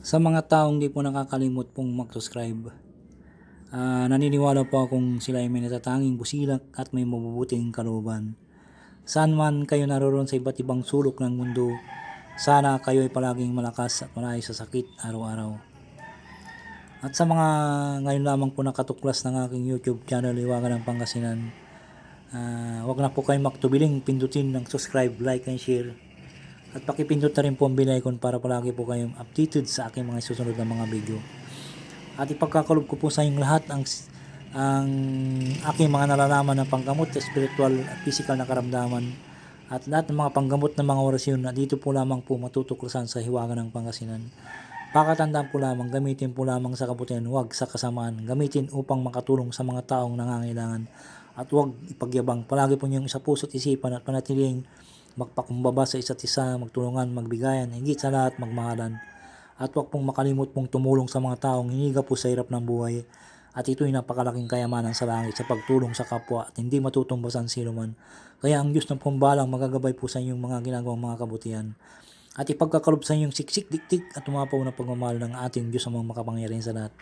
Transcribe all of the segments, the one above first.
Sa mga taong di po nakakalimot pong mag-subscribe, ah, naniniwala po akong sila ay may natatanging busilak at may mabubuting kalooban. Saan man kayo naroon sa iba't ibang sulok ng mundo, sana kayo ay palaging malakas at malayo sa sakit araw-araw. At sa mga ngayon lamang po nakatuklas ng aking YouTube channel, Iwagan ng Pangasinan, ah, wag na po kayong maktubiling pindutin ng subscribe, like, and share. At pakipindot na rin po ang bell icon para palagi po kayong updated sa aking mga susunod na mga video. At ipagkakalob ko po sa inyong lahat ang ang aking mga nalalaman ng panggamot spiritual at physical na karamdaman at lahat ng mga panggamot ng mga orasyon na dito po lamang po matutuklasan sa hiwaga ng Pangasinan. Pakatandaan po lamang, gamitin po lamang sa kabutihan, huwag sa kasamaan. Gamitin upang makatulong sa mga taong nangangailangan. At huwag ipagyabang. Palagi po niyong sa puso't isipan at panatiling magpakumbaba sa isa't isa, magtulungan, magbigayan, higit sa lahat magmahalan. At huwag pong makalimot pong tumulong sa mga taong hiniga po sa hirap ng buhay. At ito'y napakalaking kayamanan sa langit sa pagtulong sa kapwa at hindi matutumbasan sino man. Kaya ang Diyos ng pumbalang magagabay po sa inyong mga ginagawang mga kabutihan. At ipagkakalob sa inyong siksik, diktik at tumapaw na pagmamahal ng ating Diyos ang mga makapangyarihan sa lahat.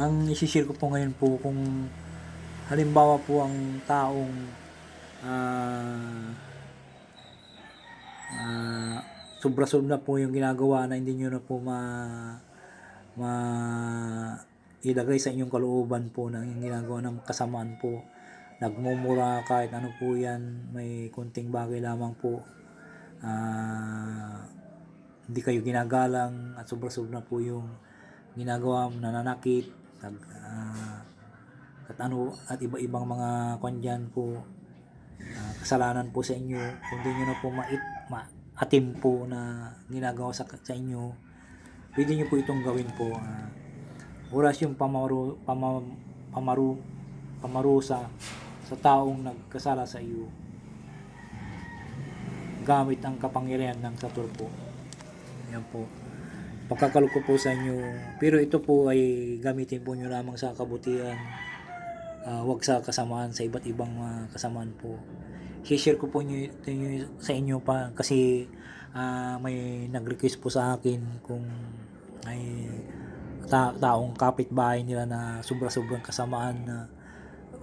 Ang isishare ko po ngayon po kung halimbawa po ang taong ah ah, sobra-sobra po yung ginagawa na hindi nyo na po ma ma ilagay sa inyong kalooban po ng yung ginagawa ng kasamaan po. Nagmumura kahit ano po yan may kunting bagay lamang po. Ah hindi kayo ginagalang at sobra-sobra po yung ginagawa nananakit nag, ah, at ano at iba-ibang mga kwan po ah, kasalanan po sa inyo. Kung di nyo na po mait, maatim po na ginagawa sa, sa inyo pwede nyo po itong gawin po. Ah, oras yung pamaru, pama, pamaru, pamarusa sa taong nagkasala sa iyo. Gamit ang kapangyarihan ng Satur po. Yan po. Pagkakalog ko po sa inyo. Pero ito po ay gamitin po nyo lamang sa kabutihan Ah, wag sa kasamaan sa iba't ibang mga kasamaan po. Share ko po nyo, nyo sa inyo pa kasi ah, may nag-request po sa akin kung ay ta- taong kapitbahay nila na sobra-sobrang kasamaan na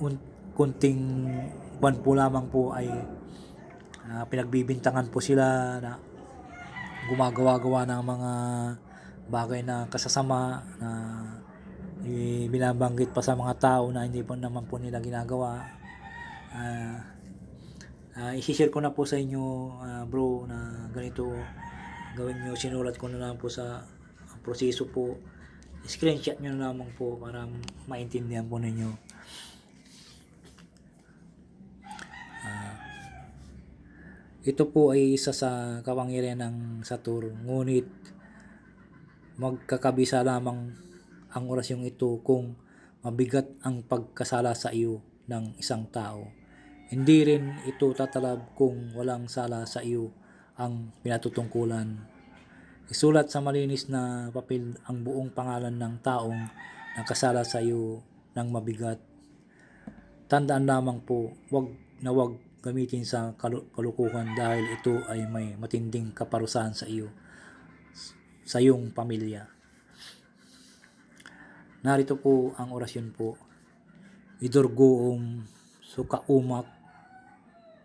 un- kunting buwan po lamang po ay ah, pinagbibintangan po sila na gumagawa-gawa ng mga bagay na kasasama na eh, binabanggit pa sa mga tao na hindi po naman po nila ginagawa. Ah, ah, isi-share ko na po sa inyo ah, bro na ganito gawin nyo. Sinulat ko na lang po sa proseso po. Screenshot nyo na lamang po para maintindihan po ninyo. Ah, ito po ay isa sa kapangyarihan ng Saturn. Ngunit magkakabisa lamang ang orasyong ito kung mabigat ang pagkasala sa iyo ng isang tao. Hindi rin ito tatalab kung walang sala sa iyo ang pinatutungkulan. Isulat sa malinis na papel ang buong pangalan ng taong nakasala sa iyo ng mabigat. Tandaan lamang po, wag na wag gamitin sa kalu- kalukuhan dahil ito ay may matinding kaparusahan sa iyo sa iyong pamilya. Narito po ang orasyon po. Idurgoom, sukaumak,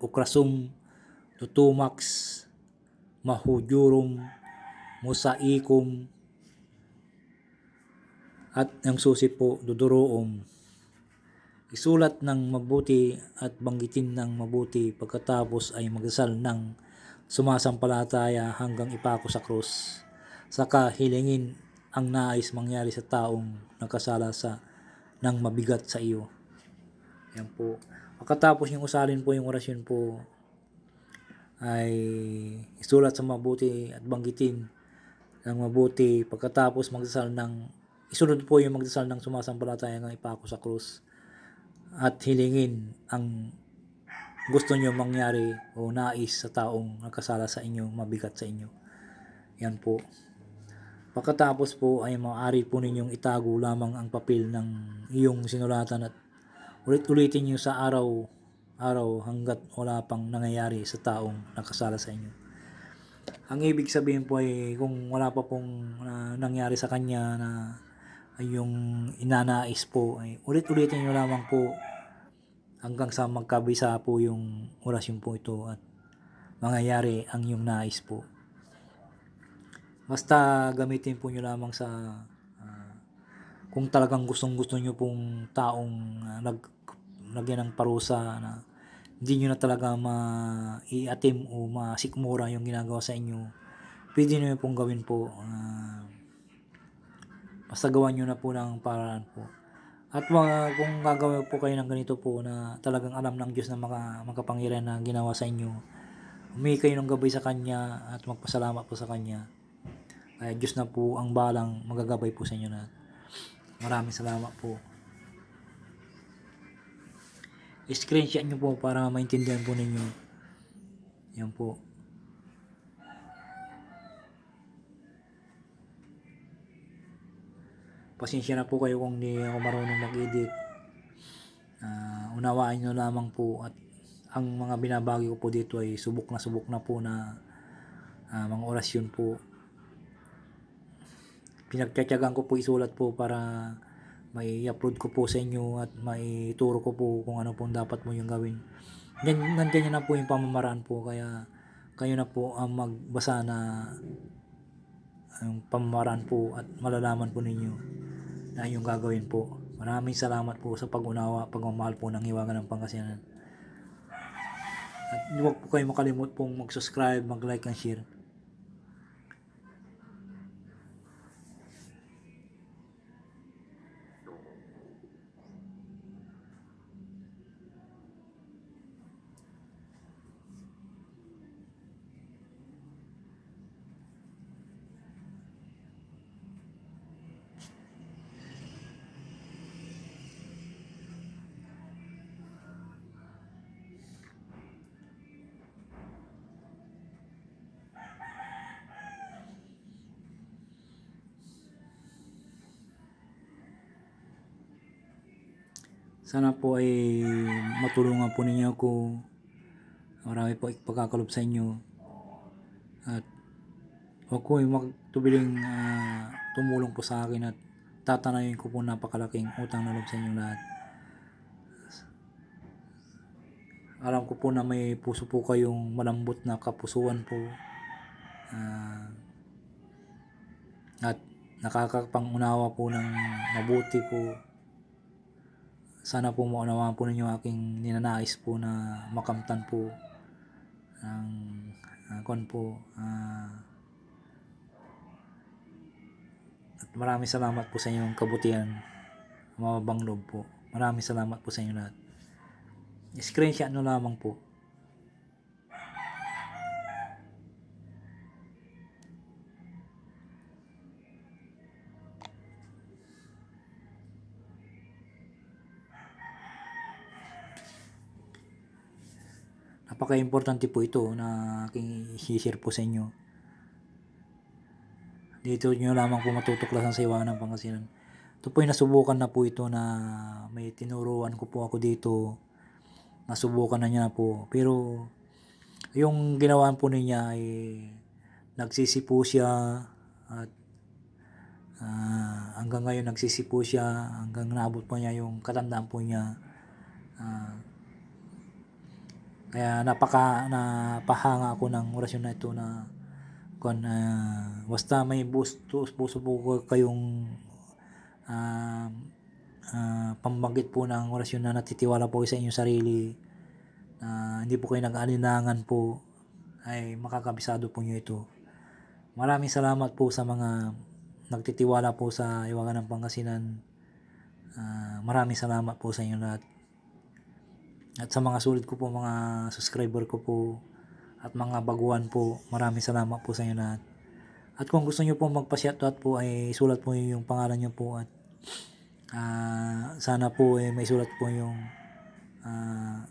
ukrasum, tutumax, mahujurum, musaikum, at ang susi po, duduroom. Isulat ng mabuti at banggitin ng mabuti pagkatapos ay magdasal ng sumasampalataya hanggang ipako sa krus. Saka hilingin ang nais mangyari sa taong nagkasala sa ng mabigat sa iyo. Yan po. Pagkatapos yung usalin po yung orasyon po ay isulat sa mabuti at banggitin ng mabuti pagkatapos magdasal ng isunod po yung magdasal ng sumasampalataya ng ipako sa krus at hilingin ang gusto nyo mangyari o nais sa taong nakasala sa inyo, mabigat sa inyo. Yan po. Pagkatapos po ay maaari po ninyong itago lamang ang papel ng iyong sinulatan at ulit-ulitin nyo sa araw araw hanggat wala pang nangyayari sa taong nakasala sa inyo. Ang ibig sabihin po ay kung wala pa pong ah, nangyari sa kanya na ay yung inanais po ay ulit-ulitin nyo lamang po hanggang sa magkabisa po yung orasyon po ito at mangyayari ang yung nais po. Basta gamitin po nyo lamang sa ah, kung talagang gustong gusto nyo pong taong ah, nag, lagyan ng parusa na hindi nyo na talaga ma-i-attempt o masikmura yung ginagawa sa inyo, pwede nyo pong gawin po. ah, basta gawan nyo na po ng paraan po. At mga, kung gagawin po kayo ng ganito po na talagang alam ng Diyos na maka, makapangyarihan na ginawa sa inyo, humingi kayo ng gabay sa Kanya at magpasalamat po sa Kanya. Kaya Diyos na po ang balang magagabay po sa inyo na. Maraming salamat po. Screenshot nyo po para maintindihan po ninyo. Yan po. Pasensya na po kayo kung hindi ako marunong mag-edit. Ah, unawaan nyo lamang po at ang mga binabagi ko po dito ay subok na subok na po na ah, mga orasyon po. Pinagtsatsagan ko po isulat po para may upload ko po sa inyo at may turo ko po kung ano pong dapat mo yung gawin. Yan, nandiyan na po yung pamamaraan po kaya kayo na po ang magbasa na ang pamamaraan po at malalaman po ninyo na yung gagawin po. Maraming salamat po sa pag-unawa, pagmamahal po ng Iwagan ng Pangasinan. At huwag po kayo makalimut pong mag-subscribe, mag-like and share. Sana po ay matulungan po ninyo ako. Marami po ipagkakalob sa inyo. At huwag ko ay magtubiling ah, tumulong po sa akin at tatanayin ko po napakalaking utang na loob sa inyong lahat. Alam ko po na may puso po kayong malambot na kapusuan po. Ah, at nakakapangunawa po ng mabuti po sana po maunawaan po ninyo aking ninanais po na makamtan po ng uh, kon po ah, at maraming salamat po sa inyong kabutihan mababang loob po. Maraming salamat po sa inyo lahat. Screenshot nyo lamang po napaka-importante po ito na aking i-share po sa inyo. Dito nyo lamang po matutuklasan sa iwanan ng Pangasinan. Ito po yung nasubukan na po ito na may tinuruan ko po ako dito. Nasubukan na niya po. Pero yung ginawa po niya ay nagsisipo siya at ah, hanggang ngayon nagsisipo siya hanggang naabot po niya yung katandaan po niya. Ah, kaya napaka napahanga ako ng orasyon na ito na kon ah, basta may busto puso po kayong um, ah, pambanggit po ng orasyon na natitiwala po sa inyong sarili na hindi po kayo nag-alinlangan po ay makakabisado po nyo ito. Maraming salamat po sa mga nagtitiwala po sa Iwagan ng Pangasinan. Ah, maraming salamat po sa inyo lahat. At sa mga sulit ko po, mga subscriber ko po, at mga baguhan po, maraming salamat po sa inyo lahat. At kung gusto nyo po magpa-shoutout po, ay sulat po yung pangalan nyo po at ah, sana po ay may sulat po yung ah,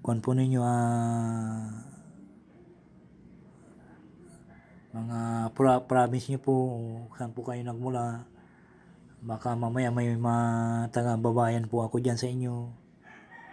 kung po ninyo ah, mga pro- province nyo po, saan po kayo nagmula. Baka mamaya may mga taga babayan po ako dyan sa inyo.